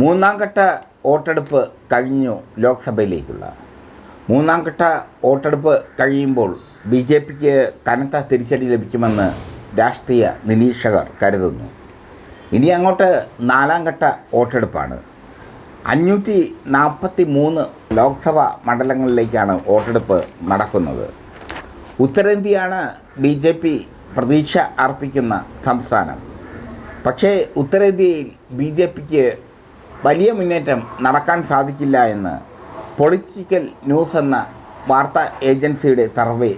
മൂന്നാം ഘട്ട വോട്ടെടുപ്പ് കഴിഞ്ഞു ലോക്സഭയിലേക്കുള്ള. മൂന്നാം ഘട്ട വോട്ടെടുപ്പ് കഴിയുമ്പോൾ ബി ജെ പിക്ക് കനത്ത തിരിച്ചടി ലഭിക്കുമെന്ന് രാഷ്ട്രീയ നിരീക്ഷകർ കരുതുന്നു. ഇനി അങ്ങോട്ട് നാലാം ഘട്ട വോട്ടെടുപ്പാണ്. അഞ്ഞൂറ്റി നാൽപ്പത്തി മൂന്ന് ലോക്സഭാ മണ്ഡലങ്ങളിലേക്കാണ് വോട്ടെടുപ്പ് നടക്കുന്നത്. ഉത്തരേന്ത്യയാണ് ബി ജെ പി പ്രതീക്ഷ അർപ്പിക്കുന്ന സംസ്ഥാനം. പക്ഷേ ഉത്തരേന്ത്യയിൽ ബി ജെ പിക്ക് വലിയ മുന്നേറ്റം നടക്കാൻ സാധിക്കില്ല എന്ന് പൊളിറ്റിക്കൽ ന്യൂസ് എന്ന വാർത്താ ഏജൻസിയുടെ സർവേ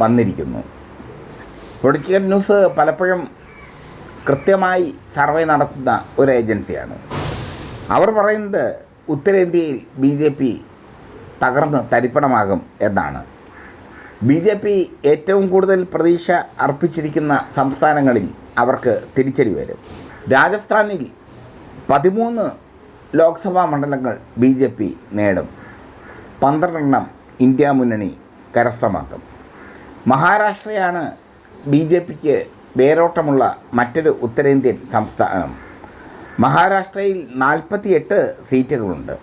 വന്നിരിക്കുന്നു. പൊളിറ്റിക്കൽ ന്യൂസ് പലപ്പോഴും കൃത്യമായി സർവേ നടത്തുന്ന ഒരു ഏജൻസിയാണ്. അവർ പറയുന്നത് ഉത്തരേന്ത്യയിൽ ബി ജെ പി തകർന്ന് തരിപ്പണമാകും എന്നാണ്. ബി ജെ പി ഏറ്റവും കൂടുതൽ പ്രതീക്ഷ അർപ്പിച്ചിരിക്കുന്ന സംസ്ഥാനങ്ങളിൽ അവർക്ക് തിരിച്ചടി വരും. രാജസ്ഥാനിൽ പതിമൂന്ന് ലോക്സഭാ മണ്ഡലങ്ങൾ ബി ജെ പി നേടും. പന്ത്രണ്ടെണ്ണം ഇന്ത്യ മുന്നണി കരസ്ഥമാക്കും. മഹാരാഷ്ട്രയാണ് ബി ജെ പിക്ക് വേരോട്ടമുള്ള മറ്റൊരു ഉത്തരേന്ത്യൻ സംസ്ഥാനം. മഹാരാഷ്ട്രയിൽ നാൽപ്പത്തിയെട്ട് സീറ്റുകളുണ്ട്.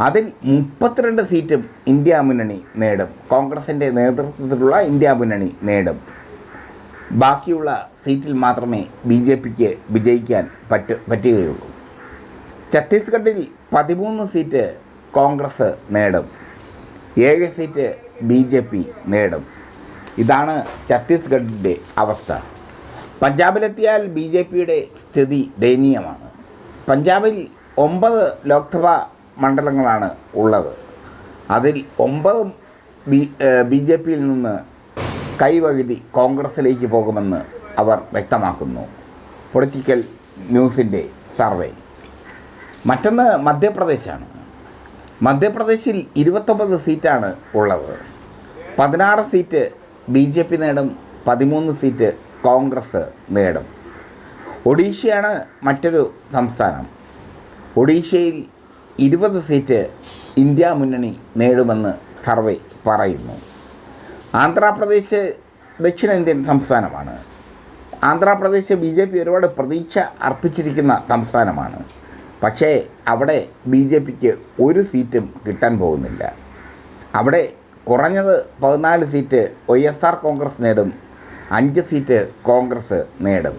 അതിൽ മുപ്പത്തിരണ്ട് സീറ്റും ഇന്ത്യ മുന്നണി നേടും. കോൺഗ്രസിന്റെ നേതൃത്വത്തിലുള്ള ഇന്ത്യ മുന്നണി നേടും. ബാക്കിയുള്ള സീറ്റിൽ മാത്രമേ ബി ജെ പിക്ക് വിജയിക്കാൻ പറ്റ പറ്റുകയുള്ളൂ. ഛത്തീസ്ഗഡിൽ പതിമൂന്ന് സീറ്റ് കോൺഗ്രസ് നേടും. ഏഴ് സീറ്റ് ബി ജെ പി നേടും. ഇതാണ് ഛത്തീസ്ഗഡിന്റെ അവസ്ഥ. പഞ്ചാബിലെത്തിയാൽ ബി ജെ പിയുടെ സ്ഥിതി ദയനീയമാണ്. പഞ്ചാബിൽ ഒമ്പത് ലോക്സഭാ മണ്ഡലങ്ങളാണ് ഉള്ളത്. അതിൽ ഒമ്പത് ബി ബി ജെ പിയിൽ നിന്ന് കൈവകുതി കോൺഗ്രസിലേക്ക് പോകുമെന്ന് അവർ വ്യക്തമാക്കുന്നു. പൊളിറ്റിക്കൽ ന്യൂസിന്റെ സർവേ. മറ്റൊന്ന് മധ്യപ്രദേശാണ്. മധ്യപ്രദേശിൽ ഇരുപത്തൊമ്പത് സീറ്റാണ് ഉള്ളത്. പതിനാറ് സീറ്റ് ബി ജെ പി നേടും പതിമൂന്ന് സീറ്റ് കോൺഗ്രസ് നേടും. ഒഡീഷയാണ് മറ്റൊരു സംസ്ഥാനം. ഒഡീഷയിൽ ഇരുപത് സീറ്റ് ഇന്ത്യ മുന്നണി നേടുമെന്ന് സർവേ പറയുന്നു. ആന്ധ്രാപ്രദേശ് ദക്ഷിണേന്ത്യൻ സംസ്ഥാനമാണ്. ആന്ധ്രാപ്രദേശ് ബി ജെ പി ഒരുപാട് പ്രതീക്ഷ അർപ്പിച്ചിരിക്കുന്ന സംസ്ഥാനമാണ്. പക്ഷേ അവിടെ ബി ജെ പിക്ക് ഒരു സീറ്റും കിട്ടാൻ പോകുന്നില്ല. അവിടെ കുറഞ്ഞത് പതിനാല് seat Y S R Congress നേടും അഞ്ച് സീറ്റ് കോൺഗ്രസ് നേടും.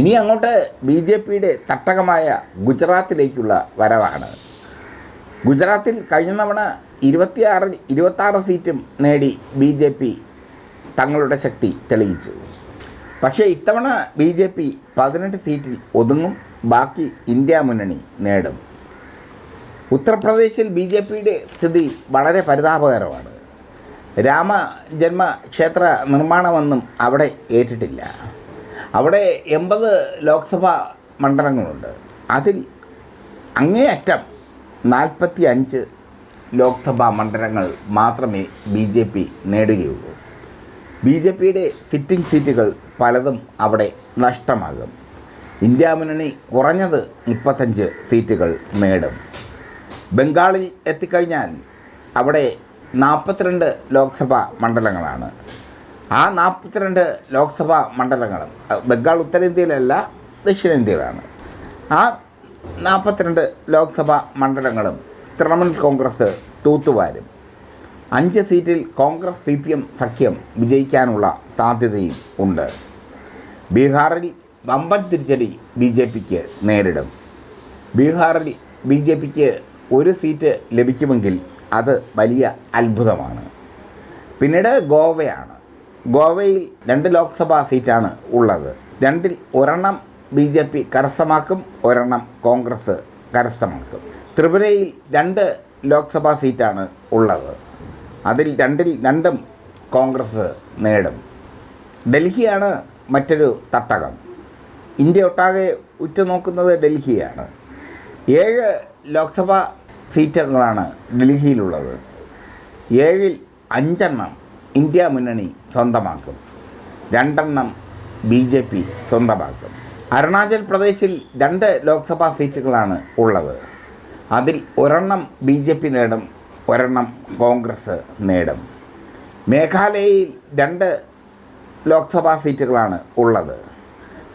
ഇനി അങ്ങോട്ട് ബി ജെ പിയുടെ തട്ടകമായ ഗുജറാത്തിലേക്കുള്ള വരവാണ്. ഗുജറാത്തിൽ കഴിഞ്ഞ തവണ ഇരുപത്തിയാറിൽ ഇരുപത്താറ് സീറ്റും നേടി ബി ജെ പി തങ്ങളുടെ ശക്തി തെളിയിച്ചു. പക്ഷേ ഇത്തവണ ബി ജെ പി പതിനെട്ട് സീറ്റിൽ ഒതുങ്ങും. ബാക്കി ഇന്ത്യ മുന്നണി നേടും. ഉത്തർപ്രദേശിൽ ബി ജെ പിയുടെ സ്ഥിതി വളരെ പരിതാപകരമാണ്. രാമ ജന്മ ക്ഷേത്ര നിർമ്മാണമൊന്നും അവിടെ ഏറ്റിട്ടില്ല. അവിടെ എൺപത് ലോക്സഭാ മണ്ഡലങ്ങളുണ്ട്. അതിൽ അങ്ങേയറ്റം നാൽപ്പത്തി അഞ്ച് ലോക്സഭാ മണ്ഡലങ്ങൾ മാത്രമേ ബി ജെ പി നേടുകയുള്ളൂ. ബി ജെ പിയുടെ സിറ്റിംഗ് സീറ്റുകൾ പലതും അവിടെ നഷ്ടമാകും. ഇന്ത്യ മുന്നണി കുറഞ്ഞത് മുപ്പത്തഞ്ച് സീറ്റുകൾ നേടും. ബംഗാളിൽ എത്തിക്കഴിഞ്ഞാൽ അവിടെ നാൽപ്പത്തിരണ്ട് ലോക്സഭാ മണ്ഡലങ്ങളാണ്. ആ നാൽപ്പത്തിരണ്ട് ലോക്സഭാ മണ്ഡലങ്ങളും ബംഗാൾ ഉത്തരേന്ത്യയിലല്ല ദക്ഷിണേന്ത്യയിലാണ്. ആ നാൽപ്പത്തിരണ്ട് ലോക്സഭാ മണ്ഡലങ്ങളും തൃണമൂൽ കോൺഗ്രസ് തൂത്തുവാരും. അഞ്ച് സീറ്റിൽ കോൺഗ്രസ് സി സഖ്യം വിജയിക്കാനുള്ള സാധ്യതയും ഉണ്ട്. ബീഹാറിൽ വമ്പൻ തിരിച്ചടി ബി ജെ പിക്ക് നേരിടും. ബീഹാറിൽ ബി ജെ പിക്ക് ഒരു സീറ്റ് ലഭിക്കുമെങ്കിൽ അത് വലിയ അത്ഭുതമാണ്. പിന്നീട് ഗോവയാണ്. ഗോവയിൽ രണ്ട് ലോക്സഭാ സീറ്റാണ് ഉള്ളത്. രണ്ടിൽ ഒരെണ്ണം ബി ജെ പി കരസ്ഥമാക്കും ഒരെണ്ണം കോൺഗ്രസ് കരസ്ഥമാക്കും. ത്രിപുരയിൽ രണ്ട് ലോക്സഭാ സീറ്റാണ് ഉള്ളത്. അതിൽ രണ്ടിൽ രണ്ടും കോൺഗ്രസ് നേടും. ഡൽഹിയാണ് മറ്റൊരു തട്ടകം. ഇന്ത്യ ഒട്ടാകെ ഉറ്റുനോക്കുന്നത് ഡൽഹിയാണ്. ഏഴ് ലോക്സഭാ സീറ്റുകളാണ് ഡൽഹിയിലുള്ളത്. ഏഴിൽ അഞ്ചെണ്ണം ഇന്ത്യ മുന്നണി സ്വന്തമാക്കും. രണ്ടെണ്ണം ബി ജെ പി സ്വന്തമാക്കും. അരുണാചൽ പ്രദേശിൽ രണ്ട് ലോക്സഭാ സീറ്റുകളാണ് ഉള്ളത്. അതിൽ ഒരെണ്ണം ബി ജെ പി നേടും ഒരെണ്ണം കോൺഗ്രസ് നേടും. മേഘാലയയിൽ രണ്ട് ലോക്സഭാ സീറ്റുകളാണ് ഉള്ളത്.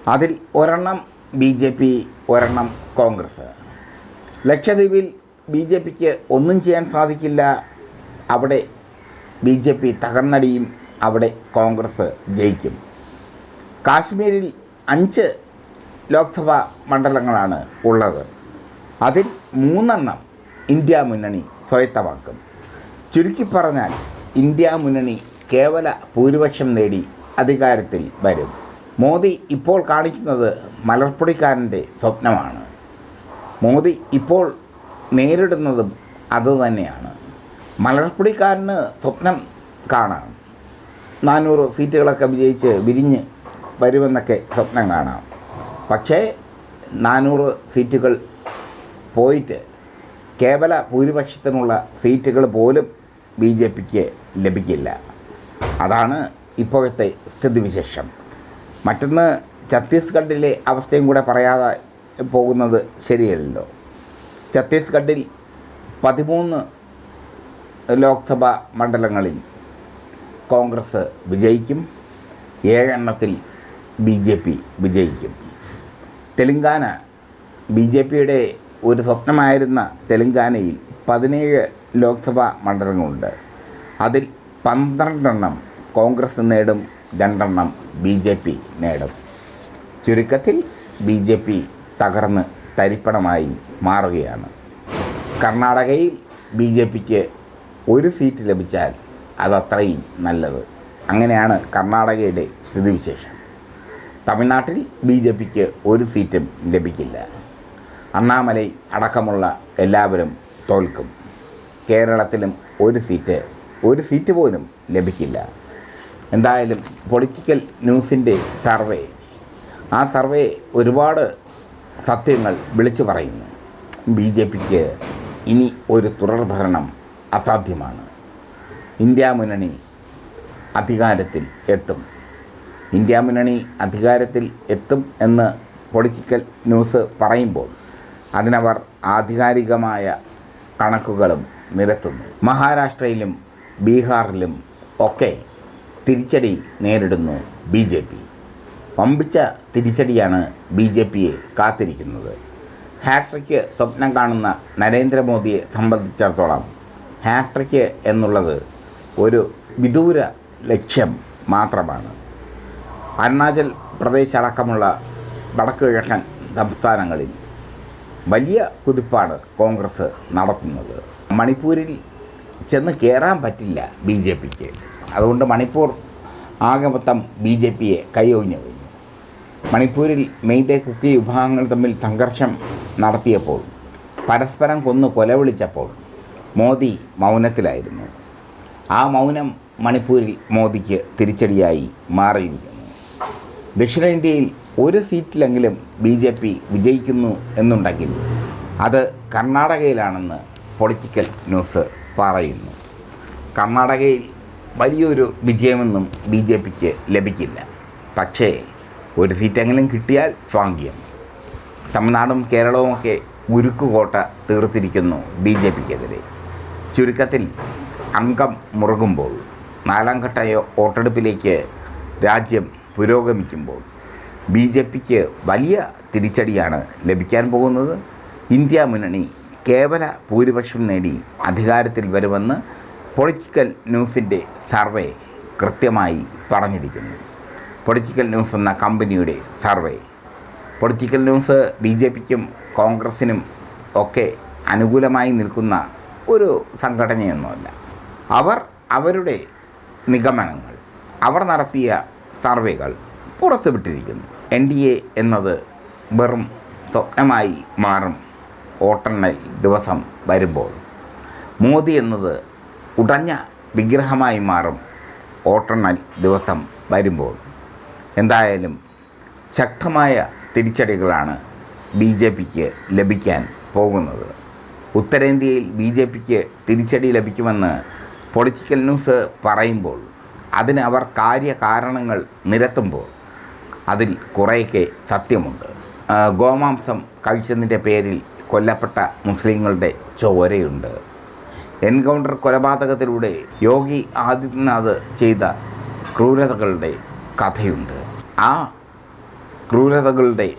അതിൽ ഒരെണ്ണം ബി ജെ പി ഒരെണ്ണം കോൺഗ്രസ്. ലക്ഷദ്വീപിൽ ബി ജെ പിക്ക് ഒന്നും ചെയ്യാൻ സാധിക്കില്ല. അവിടെ ബി ജെ പി തകർന്നടിയും അവിടെ കോൺഗ്രസ് ജയിക്കും. കാശ്മീരിൽ അഞ്ച് ലോക്സഭാ മണ്ഡലങ്ങളാണ് ഉള്ളത്. അതിൽ മൂന്നെണ്ണം ഇന്ത്യ മുന്നണി സ്വയത്തമാക്കും. ചുരുക്കി പറഞ്ഞാൽ ഇന്ത്യ മുന്നണി കേവല ഭൂരിപക്ഷം നേടി അധികാരത്തിൽ വരും. മോദി ഇപ്പോൾ കാണിക്കുന്നത് മലർപ്പൊടിക്കാരന്റെ സ്വപ്നമാണ്. മോദി ഇപ്പോൾ നേരിടുന്നതും അതുതന്നെയാണ് മലർപ്പൊടിക്കാരന് സ്വപ്നം കാണാം. നാനൂറ് സീറ്റുകളൊക്കെ വിജയിച്ച് വിരിഞ്ഞ് വരുമെന്നൊക്കെ സ്വപ്നം കാണാം. പക്ഷേ നാനൂറ് സീറ്റുകൾ പോയിട്ട് കേവല ഭൂരിപക്ഷത്തിനുള്ള സീറ്റുകൾ പോലും ബി ജെ പിക്ക് ലഭിക്കില്ല. അതാണ് ഇപ്പോഴത്തെ സ്ഥിതിവിശേഷം. മറ്റൊന്ന് ഛത്തീസ്ഗഡിലെ അവസ്ഥയും കൂടെ പറയാതെ പോകുന്നത് ശരിയല്ലല്ലോ. ഛത്തീസ്ഗഡിൽ പതിമൂന്ന് ലോക്സഭാ മണ്ഡലങ്ങളിൽ കോൺഗ്രസ് വിജയിക്കും ഏഴെണ്ണത്തിൽ ബി ജെ പി വിജയിക്കും. തെലുങ്കാന ബി ജെ പിയുടെ ഒരു സ്വപ്നമായിരുന്ന തെലുങ്കാനയിൽ പതിനേഴ് ലോക്സഭാ മണ്ഡലങ്ങളുണ്ട്. അതിൽ പന്ത്രണ്ടെണ്ണം കോൺഗ്രസ് നേടും രണ്ടെണ്ണം ബി ജെ പി നേടും. ചുരുക്കത്തിൽ ബി ജെ പി തകർന്ന് തരിപ്പണമായി മാറുകയാണ്. കർണാടകയിൽ ബി ജെ പിക്ക് ഒരു സീറ്റ് ലഭിച്ചാൽ അതത്രയും നല്ലത്. അങ്ങനെയാണ് കർണാടകയുടെ സ്ഥിതിവിശേഷം. തമിഴ്നാട്ടിൽ ബി ജെ പിക്ക് ഒരു സീറ്റും ലഭിക്കില്ല. അണ്ണാമലൈ അടക്കമുള്ള എല്ലാവരും തോൽക്കും. കേരളത്തിലും ഒരു സീറ്റ് ഒരു സീറ്റ് പോലും ലഭിക്കില്ല. എന്തായാലും പൊളിറ്റിക്കൽ ന്യൂസിന്റെ സർവേ. ആ സർവേ ഒരുപാട് സത്യങ്ങൾ വിളിച്ചു പറയുന്നു. ബി ജെ പിക്ക് ഇനി ഒരു തുടർഭരണം അസാധ്യമാണ്. ഇന്ത്യ മുന്നണി അധികാരത്തിൽ എത്തും. ഇന്ത്യ മുന്നണി അധികാരത്തിൽ എത്തും എന്ന് പൊളിറ്റിക്കൽ ന്യൂസ് പറയുമ്പോൾ അതിനവർ ആധികാരികമായ കണക്കുകളും നിരത്തുന്നു. മഹാരാഷ്ട്രയിലും ബീഹാറിലും ഒക്കെ തിരിച്ചടി നേരിടുന്നു ബി ജെ പി. പമ്പിച്ച തിരിച്ചടിയാണ് ബി ജെ പിയെ കാത്തിരിക്കുന്നത്. ഹാട്രിക്ക് സ്വപ്നം കാണുന്ന നരേന്ദ്രമോദിയെ സംബന്ധിച്ചിടത്തോളം ഹാട്രിക്ക് എന്നുള്ളത് ഒരു വിദൂര ലക്ഷ്യം മാത്രമാണ്. അരുണാചൽ പ്രദേശ് അടക്കമുള്ള വടക്ക് കിഴക്കൻ സംസ്ഥാനങ്ങളിൽ വലിയ കുതിപ്പാണ് കോൺഗ്രസ് നടത്തുന്നത്. മണിപ്പൂരിൽ ചെന്ന് കയറാൻ പറ്റില്ല ബി ജെ പിക്ക്. അതുകൊണ്ട് മണിപ്പൂർ ആകെ മൊത്തം ബി ജെ പിയെ കൈയൊഴിഞ്ഞു കഴിഞ്ഞു മണിപ്പൂരിൽ മെയ്തേ കുക്കി വിഭാഗങ്ങൾ തമ്മിൽ സംഘർഷം നടത്തിയപ്പോൾ പരസ്പരം കൊന്നു കൊലവിളിച്ചപ്പോൾ മോദി മൗനത്തിലായിരുന്നു. ആ മൗനം മണിപ്പൂരിൽ മോദിക്ക് തിരിച്ചടിയായി മാറിയിരിക്കുന്നു. ദക്ഷിണേന്ത്യയിൽ ഒരു സീറ്റിലെങ്കിലും ബി ജെ പി വിജയിക്കുന്നു എന്നുണ്ടെങ്കിൽ അത് കർണാടകയിലാണെന്ന് പൊളിറ്റിക്കൽ ന്യൂസ് പറയുന്നു. കർണാടകയിൽ വലിയൊരു വിജയമൊന്നും ബി ജെ പിക്ക് ലഭിക്കില്ല. പക്ഷേ ഒരു സീറ്റെങ്കിലും കിട്ടിയാൽ ഭാഗ്യം. തമിഴ്നാടും കേരളവുമൊക്കെ ഉരുക്കുകോട്ട തീർത്തിരിക്കുന്നു ബി ജെ പിക്കെതിരെ. ചുരുക്കത്തിൽ അംഗം മുറുകുമ്പോൾ നാലാം ഘട്ട വോട്ടെടുപ്പിലേക്ക് രാജ്യം പുരോഗമിക്കുമ്പോൾ ബി ജെ പിക്ക് വലിയ തിരിച്ചടിയാണ് ലഭിക്കാൻ പോകുന്നത്. ഇന്ത്യ മുന്നണി കേവല ഭൂരിപക്ഷം നേടി അധികാരത്തിൽ വരുമെന്ന് പൊളിറ്റിക്കൽ ന്യൂസിന്റെ സർവേ കൃത്യമായി പറഞ്ഞിരിക്കുന്നു. പൊളിറ്റിക്കൽ ന്യൂസ് എന്ന കമ്പനിയുടെ survey. Political news B J പിക്കും കോൺഗ്രസിനും ഒക്കെ അനുകൂലമായി നിൽക്കുന്ന ഒരു സംഘടനയൊന്നുമല്ല. അവർ അവരുടെ നിഗമനങ്ങൾ അവർ നടത്തിയ സർവേകൾ പുറത്തുവിട്ടിരിക്കുന്നു. എൻ ഡി എ എന്നത് വെറും സ്വപ്നമായി മാറും. വോട്ടെണ്ണൽ ദിവസം വരുമ്പോൾ. മോദി എന്നത് ഉടഞ്ഞ വിഗ്രഹമായി മാറും വോട്ടെണ്ണൽ ദിവസം വരുമ്പോൾ. എന്തായാലും ശക്തമായ തിരിച്ചടികളാണ് ബി ജെ പിക്ക് ലഭിക്കാൻ പോകുന്നത്. ഉത്തരേന്ത്യയിൽ ബി ജെ പിക്ക് തിരിച്ചടി ലഭിക്കുമെന്ന് പൊളിറ്റിക്കൽ ന്യൂസ് പറയുമ്പോൾ അതിന് അവർ കാര്യകാരണങ്ങൾ നിരത്തുമ്പോൾ അതിൽ കുറേയൊക്കെ സത്യമുണ്ട്. ഗോമാംസം കഴിച്ചതിന്റെ പേരിൽ കൊല്ലപ്പെട്ട മുസ്ലിങ്ങളുടെ ചോരയുണ്ട്. എൻകൗണ്ടർ കൊലപാതകത്തിലൂടെ യോഗി ആദിത്യനാഥ് ചെയ്ത ക്രൂരതകളുടെ കഥയുണ്ട്. ആ ക്രൂരതകളുടെ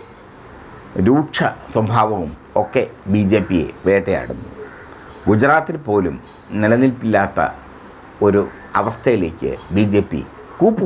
രൂക്ഷ സ്വഭാവവും ഒക്കെ ബി ജെ പിയെ വേട്ടയാടുന്നു. ഗുജറാത്തിൽ പോലും നിലനിൽപ്പില്ലാത്ത ഒരു അവസ്ഥയിലേക്ക് ബി ജെ പി കൂപ്പു